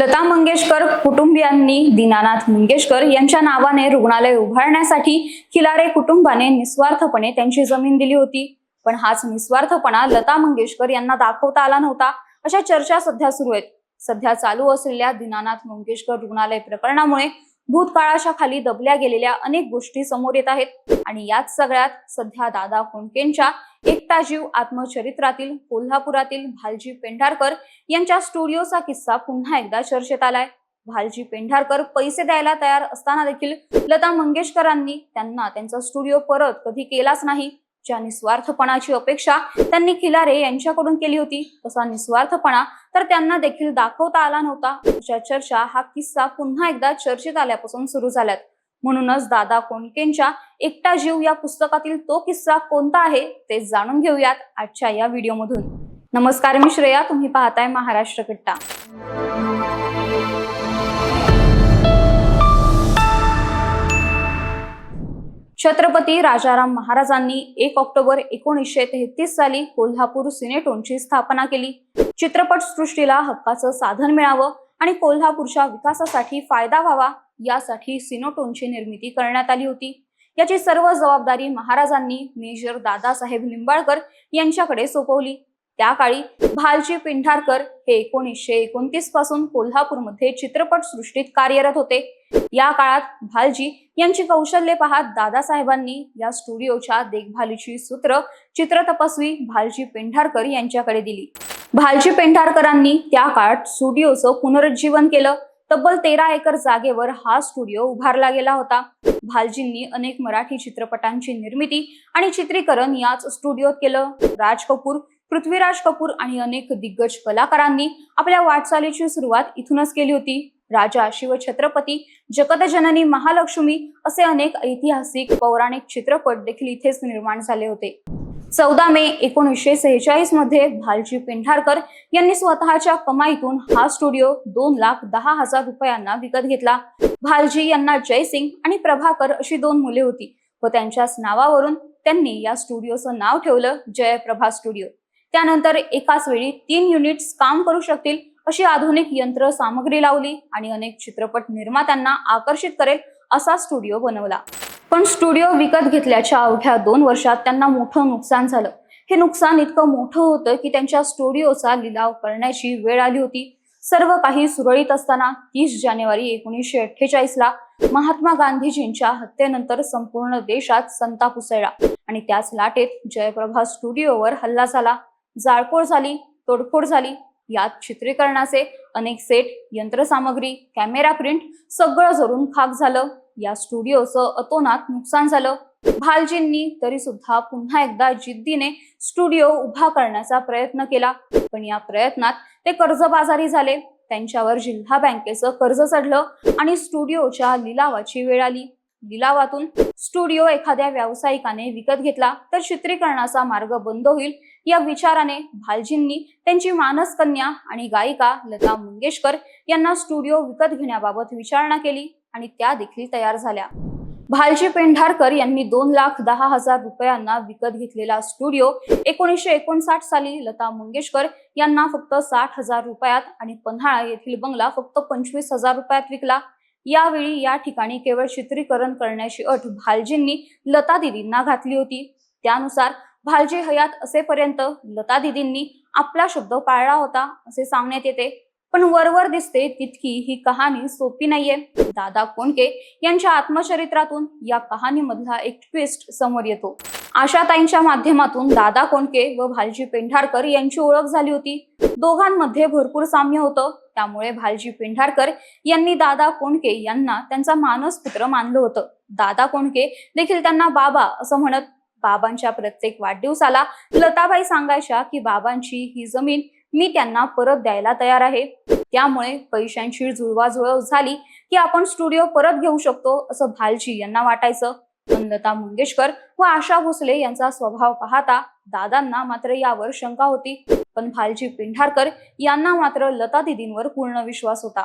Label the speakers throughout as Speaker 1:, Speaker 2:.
Speaker 1: लता मंगेशकर कुटुंबियांनी दीनानाथ मंगेशकर यांच्या नावाने रुग्णालय उभारण्यासाठी खिलारे कुटुंबाने निस्वार्थपणे त्यांची जमीन दिली होती. पण हाच निस्वार्थपणा लता मंगेशकर यांना दाखवता आला नव्हता. अशा चर्चा सध्या सुरू आहेत. सध्या चालू असलेल्या दीनानाथ मंगेशकर रुग्णालय प्रकरणामुळे भूतकाळाच्या खाली दबल्या गेलेल्या अनेक गोष्टी समोर येत आहेत. आणि याच सगळ्यात सध्या दादा कोंडकेंच्या एकटा जीव आत्मचरित्रातील कोल्हापुरातील भालजी पेंढारकर यांच्या स्टुडिओचा किस्सा पुन्हा एकदा चर्चेत आलाय. भालजी पेंढारकर पैसे द्यायला तयार असताना देखील लता मंगेशकरांनी त्यांना त्यांचा स्टुडिओ परत कधी केलाच नाही. ज्या निस्वार्थपणाची अपेक्षा त्यांनी खिलारे यांच्याकडून केली होती तसा निस्वार्थपणा तर त्यांना देखील दाखवता आला नव्हता. अशा चर्चा हा किस्सा पुन्हा एकदा चर्चेत आल्यापासून सुरू झाल्यात. म्हणूनच दादा कोंडकेंच्या एकटा जीव या पुस्तकातील तो किस्सा कोणता आहे ते जाणून घेऊयात आजच्या या व्हिडिओमधून. नमस्कार मी श्रेया तुम्ही पाहताय महाराष्ट्र कट्टा. छत्रपती राजाराम महाराजांनी एक ऑक्टोबर एकोणीसशे तेहतीस साली कोल्हापूर सिनेटोनची स्थापना केली. चित्रपट सृष्टीला हक्काचं साधन मिळावं आणि कोल्हापूरच्या विकासासाठी फायदा व्हावा यासाठी सिनोटोनची निर्मिती करण्यात आली होती. याची सर्व जबाबदारी महाराजांनी मेजर दादासाहेब निंबाळकर यांच्याकडे सोपवली. त्या काळी भालजी पिंढारकर हे एकोणीसशे एकोणतीसपासून कोल्हापूरमध्ये चित्रपट सृष्टीत कार्यरत होते. या काळात भालजी यांची कौशल्ये पाहत दादासाहेबांनी या स्टुडिओच्या देखभालीची सूत्र चित्र तपस्वी भालजी पेंढारकर यांच्याकडे दिली. भालजी पेंढारकरांनी त्या काळात स्टुडिओचं पुनरुज्जीवन केलं. तब्बल तेरा एकर जागेवर हा स्टुडिओ उभारला गेला होता. भालजींनी अनेक मराठी चित्रपटांची निर्मिती आणि चित्रीकरण याच स्टुडिओत केलं. राज कपूर पृथ्वीराज कपूर आणि अनेक दिग्गज कलाकारांनी आपल्या वाटचालीची सुरुवात इथूनच केली होती. राजा शिवछत्रपती जगतजननी महालक्ष्मी असे अनेक ऐतिहासिक पौराणिक चित्रपट देखील इथेच निर्माण झाले होते. चौदा मे एकोणीसशे सेहेचाळीसमध्ये भालजी पेंढारकर यांनी स्वतःच्या कमाईतून हा स्टुडिओ दोन लाख दहा हजार रुपयांना विकत घेतला. भालजी यांना जयसिंग आणि प्रभाकर अशी दोन मुले होती व त्यांच्याच नावावरून त्यांनी या स्टुडिओचं नाव ठेवलं जयप्रभा स्टुडिओ. त्यानंतर एकाच वेळी तीन युनिट्स काम करू शकतील अशी आधुनिक यंत्र सामग्री लावली आणि अनेक चित्रपट निर्मात्यांना आकर्षित करेल असा स्टुडिओ बनवला. पण स्टुडिओ विकत घेतल्याच्या अवघ्या दोन वर्षात त्यांना मोठं नुकसान झालं. हे नुकसान इतकं मोठं होतं की त्यांच्या स्टुडिओचा लिलाव करण्याची वेळ आली होती. सर्व काही सुरळीत असताना तीस जानेवारी एकोणीसशे अठ्ठेचाळीस ला महात्मा गांधीजींच्या हत्येनंतर संपूर्ण देशात संताप उसळला आणि त्याच लाटेत जयप्रभा स्टुडिओवर हल्ला झाला. जाळपोळ झाली तोडफोड झाली. यात चित्रीकरणाचे अनेक सेट यंत्रसामग्री कॅमेरा प्रिंट सगळं जरून खाक झालं. या स्टुडिओचं अतोनात नुकसान झालं. भालजींनी तरी सुद्धा पुन्हा एकदा जिद्दीने स्टुडिओ उभा करण्याचा प्रयत्न केला. पण या प्रयत्नात ते कर्जबाजारी झाले. त्यांच्यावर जिल्हा बँकेचं कर्ज चढलं आणि स्टुडिओच्या लिलावाची वेळ आली. लिलावातून स्टुडिओ एखाद्या व्यावसायिकाने विकत घेतला तर चित्रीकरणाचा मार्ग बंद होईल या विचाराने भालजींनी त्यांची मानस कन्या आणि गायिका लता मंगेशकर यांना स्टुडिओ विकत घेण्याबाबत विचारणा केली आणि त्या देखील तयार झाल्या. भालजी पेंढारकर यांनी दोन लाख दहा हजार रुपयांना विकत घेतलेला स्टुडिओ एकोणीसशे एकोणसाठ साली लता मंगेशकर यांना फक्त साठ हजार रुपयात आणि पन्हाळा येथील बंगला फक्त पंचवीस हजार रुपयात विकला. यावेळी या ठिकाणी केवळ चित्रीकरण करण्याची अट भालजींनी लता दिदींना घातली होती. त्यानुसार भालजी हयात असेपर्यंत लता दिदींनी आपला शब्द पाळला होता असे सांगण्यात येते. पण वरवर दिसते तितकी ही कहाणी सोपी नाहीये. दादा कोंडके यांच्या आत्मचरित्रातून या कहाणीमधला एक ट्विस्ट समोर येतो. आशाताईंच्या माध्यमातून दादा कोंडके व भालजी पेंढारकर यांची ओळख झाली होती. दोघांमध्ये भरपूर साम्य होतं. त्यामुळे भालजी पेंढारकर यांनी दादा कोंडके यांना त्यांचा मानस पुत्र मानलं होतं. दादा कोंडके देखील त्यांना बाबा असं म्हणत बाबांच्या प्रत्येक वाढदिवसाला लताबाई सांगायच्या की बाबांची ही जमीन मी त्यांना परत द्यायला तयार आहे. त्यामुळे पैशांची जुळवाजुळव झाली की आपण स्टुडिओ परत घेऊ शकतो असं भालजी यांना वाटायचं. पण लता मंगेशकर व आशा भोसले यांचा स्वभाव पाहता दादांना मात्र यावर शंका होती. पण भालजी पेंढारकर यांना मात्र लता दिदींवर पूर्ण विश्वास होता.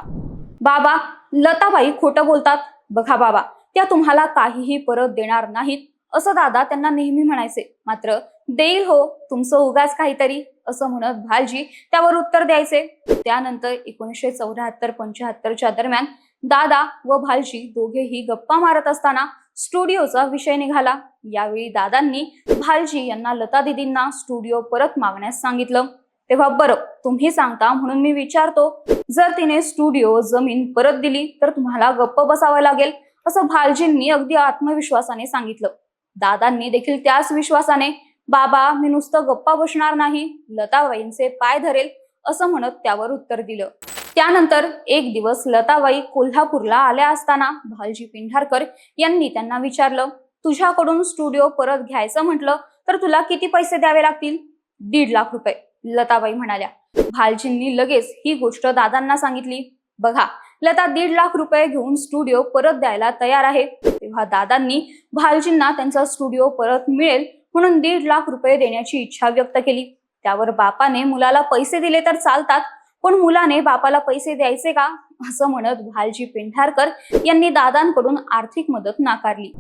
Speaker 1: बाबा लताबाई खोटं बोलतात. बघा बाबा त्या तुम्हाला काहीही परत देणार नाहीत. असं दादा त्यांना नेहमी म्हणायचे मात्र देईल हो तुमचं उगाच काहीतरी असं म्हणत भालजी त्यावर उत्तर द्यायचे. त्यानंतर एकोणीसशे चौऱ्याहत्तर पंच्याहत्तरच्या दरम्यान दादा व भालजी दोघेही गप्पा मारत असताना स्टुडिओचा विषय निघाला. यावेळी दादांनी भालजी यांना लता दिदींना स्टुडिओ परत मागण्यास सांगितलं. तेव्हा बरं तुम्ही सांगता म्हणून मी विचारतो. जर तिने स्टुडिओ जमीन परत दिली तर तुम्हाला गप्प बसावं लागेल असं भालजींनी अगदी आत्मविश्वासाने सांगितलं. दादांनी देखील त्याच विश्वासाने बाबा मी नुसतं गप्पा बसणार नाही लताबाईंचे पाय धरेल असं म्हणत त्यावर उत्तर दिलं. त्यानंतर एक दिवस लताबाई कोल्हापूरला आल्या असताना भालजी पिंढारकर यांनी त्यांना विचारलं तुझ्याकडून स्टुडिओ परत घ्यायचं म्हटलं तर तुला किती पैसे द्यावे लागतील? दीड लाख रुपये लताबाई म्हणाल्या. भालजींनी लगेच ही गोष्ट दादांना सांगितली. बघा लता दीड लाख रुपये घेऊन स्टुडिओ परत द्यायला तयार आहे. तेव्हा दादांनी भालजींना त्यांचा स्टुडिओ परत मिळेल म्हणून दीड लाख रुपये देण्याची इच्छा व्यक्त केली. त्यावर बापाने मुलाला पैसे दिले तर चालतात पण मुलाने बापाला पैसे द्यायचे का? असं म्हणत भालजी पेंढारकर यांनी दादांकडून आर्थिक मदत नाकारली.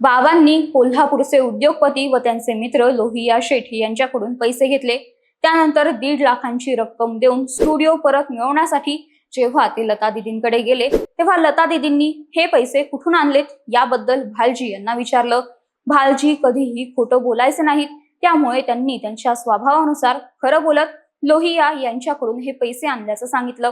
Speaker 1: बाबांनी कोल्हापूरचे उद्योगपती व त्यांचे मित्र लोहिया शेठी यांच्याकडून पैसे घेतले. त्यानंतर दीड लाखांची रक्कम देऊन स्टुडिओ परत मिळवण्यासाठी जेव्हा ते लता दिदींकडे गेले तेव्हा लता दिदींनी हे पैसे कुठून आणलेत याबद्दल भालजी यांना विचारलं. भालजी कधीही खोटं बोलायचे नाहीत त्यामुळे त्यांनी त्यांच्या स्वभावानुसार खरं बोलत लोहिया यांच्याकडून हे पैसे आणल्याचं सांगितलं.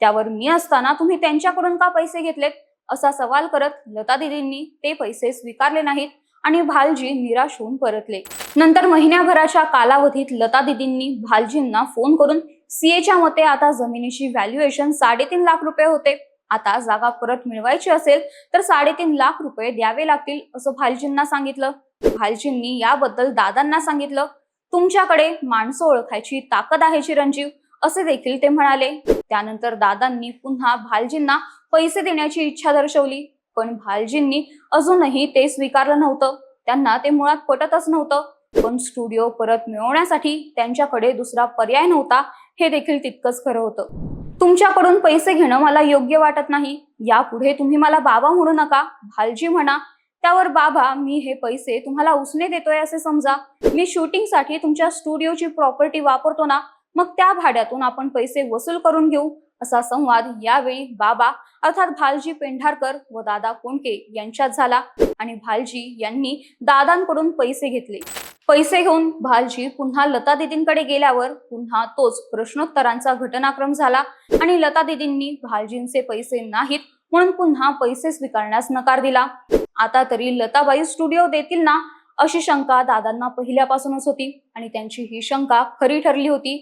Speaker 1: त्यावर मी असताना तुम्ही त्यांच्याकडून का पैसे घेतलेत? असा सवाल करत लता दिदींनी ते पैसे स्वीकारले नाहीत आणि भालजी निराश होऊन परतले. नंतर महिन्याभराच्या कालावधीत लता दिदींनी भालजींना फोन करून सीएच्या मते आता जमिनीची व्हॅल्युएशन साडेतीन लाख रुपये होते. आता जागा परत मिळवायची असेल तर साडेतीन लाख रुपये द्यावे लागतील असं भालजींना सांगितलं. भालजींनी याबद्दल दादांना सांगितलं. तुमच्याकडे माणसं ओळखायची ताकद आहे चिरंजीव असे देखील ते म्हणाले. त्यानंतर दादांनी पुन्हा भालजींना पैसे देण्याची इच्छा दर्शवली. पण भालजींनी अजूनही ते स्वीकारलं नव्हतं. त्यांना ते मुळात पटतच नव्हतं. पण स्टुडिओ परत मिळवण्यासाठी त्यांच्याकडे दुसरा पर्याय नव्हता हे देखील तितकंच खरं होतं. तुमच्याकडून पैसे घेणं मला योग्य वाटत नाही. यापुढे तुम्ही मला बाबा म्हणू नका भालजी म्हणा. त्यावर बाबा मी हे पैसे तुम्हाला उसने देतोय असे समजा. मी शूटिंगसाठी तुमच्या स्टुडिओची प्रॉपर्टी वापरतो ना मग त्या भाड्यातून आपण पैसे वसूल करून घेऊ असा संवाद यावेळी बाबा अर्थात भालजी पेंढारकर व दादा कोंडके यांच्यात झाला आणि भालजी यांनी दादांकडून पैसे घेतले. पैसे घेऊन भालजी पुन्हा लता दिदींकडे गेल्यावर पुन्हा तोच प्रश्नोत्तरांचा घटनाक्रम झाला आणि लता दिदींनी भालजींचे पैसे नाहीत म्हणून पुन्हा पैसे स्वीकारण्यास नकार दिला. आता तरी लताबाई स्टुडिओ देतील ना अशी शंका दादांना पहिल्यापासूनच होती आणि त्यांची ही शंका खरी ठरली होती.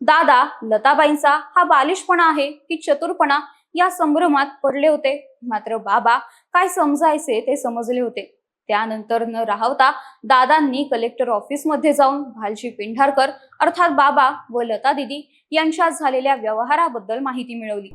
Speaker 1: दादा लताबाईंचा हा बालिशपणा आहे की चतुरपणा या संभ्रमात पडले होते. मात्र बाबा काय समजायचे ते समजले होते. त्यानंतर न राहता दादांनी कलेक्टर ऑफिसमध्ये जाऊन भालजी पेंढारकर अर्थात बाबा व लता दिदी यांच्यात झालेल्या व्यवहाराबद्दल माहिती मिळवली.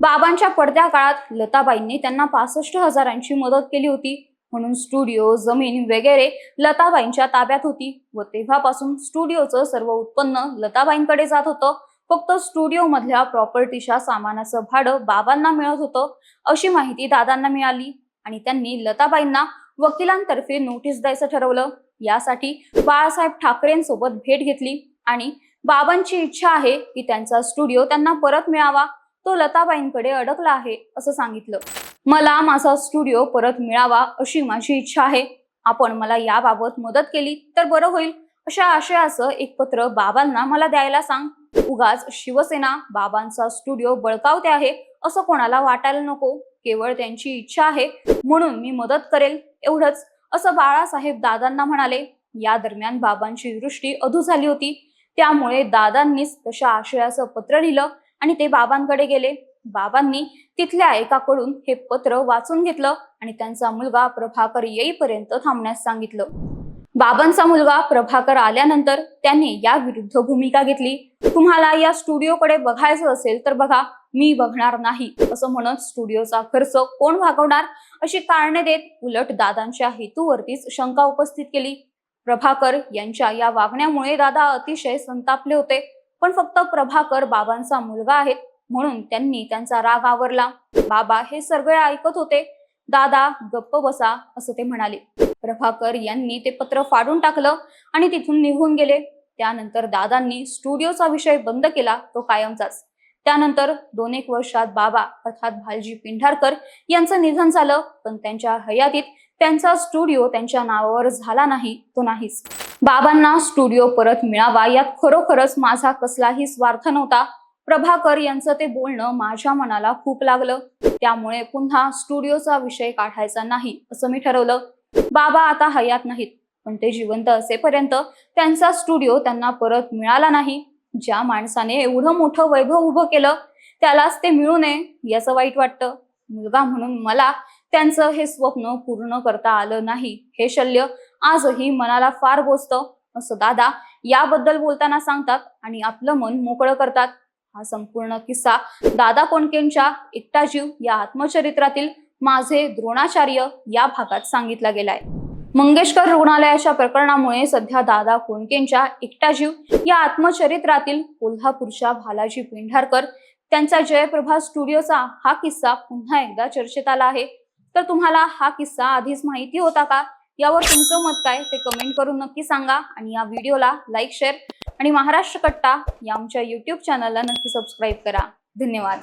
Speaker 1: बाबांच्या पडद्या काळात लताबाईंनी त्यांना पासष्ट हजारांची मदत केली होती. म्हणून स्टुडिओ जमीन वगैरे लताबाईंच्या ताब्यात होती व तेव्हापासून स्टुडिओचं सर्व उत्पन्न लताबाईंकडे जात होतं. फक्त स्टुडिओ मधल्या प्रॉपर्टीच्या सामानाचं भाडं बाबांना मिळत होतं अशी माहिती दादांना मिळाली आणि त्यांनी लताबाईंना वकिलांतर्फे नोटीस द्यायचं ठरवलं. यासाठी बाळासाहेब ठाकरेंसोबत भेट घेतली आणि बाबांची इच्छा आहे की त्यांचा स्टुडिओ त्यांना परत मिळावा. तो लताबाईंकडे अडकला आहे असं सांगितलं. मला माझा स्टुडिओ परत मिळावा अशी माझी इच्छा आहे. आपण मला याबाबत मदत केली तर बरं होईल. अशा आशयाचं एक पत्र बाबांना मला द्यायला सांग. उगाच शिवसेना बाबांचा स्टुडिओ बळकावते आहे असं कोणाला वाटायला नको. केवळ त्यांची इच्छा आहे म्हणून मी मदत करेल एवढंच. असं बाळासाहेब दादांना म्हणाले. या दरम्यान बाबांची दृष्टी अधू झाली होती. त्यामुळे दादांनीच तशा आशयाचं पत्र लिहिलं आणि ते बाबांकडे गेले. बाबांनी तिथल्या एकाकडून हे पत्र वाचून घेतलं आणि त्यांचा मुलगा प्रभाकर येईपर्यंत थांबण्यास सांगितलं. बाबांचा मुलगा प्रभाकर आल्यानंतर त्यांनी या विरुद्ध भूमिका घेतली. तुम्हाला या स्टुडिओकडे बघायचं असेल तर बघा. मी बघणार नाही असं म्हणत स्टुडिओचा खर्च कोण भागवणार अशी कारणे देत उलट दादांच्या हेतूवरतीच शंका उपस्थित केली. प्रभाकर यांच्या या वागण्यामुळे दादा अतिशय संतापले होते. पण फक्त प्रभाकर बाबांचा मुलगा आहेत म्हणून त्यांनी त्यांचा राग आवरला. बाबा हे सगळे ऐकत होते. दादा गप्प बसा असं ते म्हणाले. प्रभाकर यांनी ते पत्र फाडून टाकलं आणि तिथून निघून गेले. त्यानंतर दादांनी स्टुडिओचा विषय बंद केला तो कायमचाच. त्यानंतर दोन एक वर्षात बाबा अर्थात भालजी पिंढारकर यांचं निधन झालं पण त्यांच्या हयातीत त्यांचा स्टुडिओ त्यांच्या नावावर झाला नाही तो नाहीच. बाबांना स्टुडिओ परत मिळावा यात खरोखरच माझा कसलाही स्वार्थ नव्हता. प्रभाकर यांचं ते बोलणं माझ्या मनाला खूप लागलं. त्यामुळे पुन्हा स्टुडिओचा विषय काढायचा नाही असं मी ठरवलं. बाबा आता हयात नाहीत पण ते जिवंत असेपर्यंत त्यांचा स्टुडिओ त्यांना परत मिळाला नाही. ज्या माणसाने एवढं मोठं वैभव उभं केलं त्यालाच ते मिळू नये याचं वाईट वाटतं. मुलगा म्हणून मला त्यांचं हे स्वप्न पूर्ण करता आलं नाही. हे शल्य आजही मनाला फार बोचतं असं दादा याबद्दल बोलताना सांगतात आणि आपलं मन मोकळं करतात. हा संपूर्ण किस्सा दादा कोणकेंच्या एकटा जीव या आत्मचरित्रातील माझे द्रोणाचार्य या भागात सांगितला गेलाय. मंगेशकर रुग्णालयाच्या प्रकरणामुळे सध्या दादा कोणकेंच्या एकटा जीव या आत्मचरित्रातील कोल्हापूरच्या भालाजी पेंढारकर त्यांचा जयप्रभा स्टुडिओचा हा किस्सा पुन्हा एकदा चर्चेत आला आहे. तर तुम्हाला हा किस्सा आधीच माहिती होता का? यावर तुमचं मत काय ते कमेंट करून नक्की सांगा आणि या व्हिडिओला लाईक शेअर आणि महाराष्ट्र कट्टा या आमच्या युट्यूब चॅनलला नक्की सबस्क्राईब करा. धन्यवाद.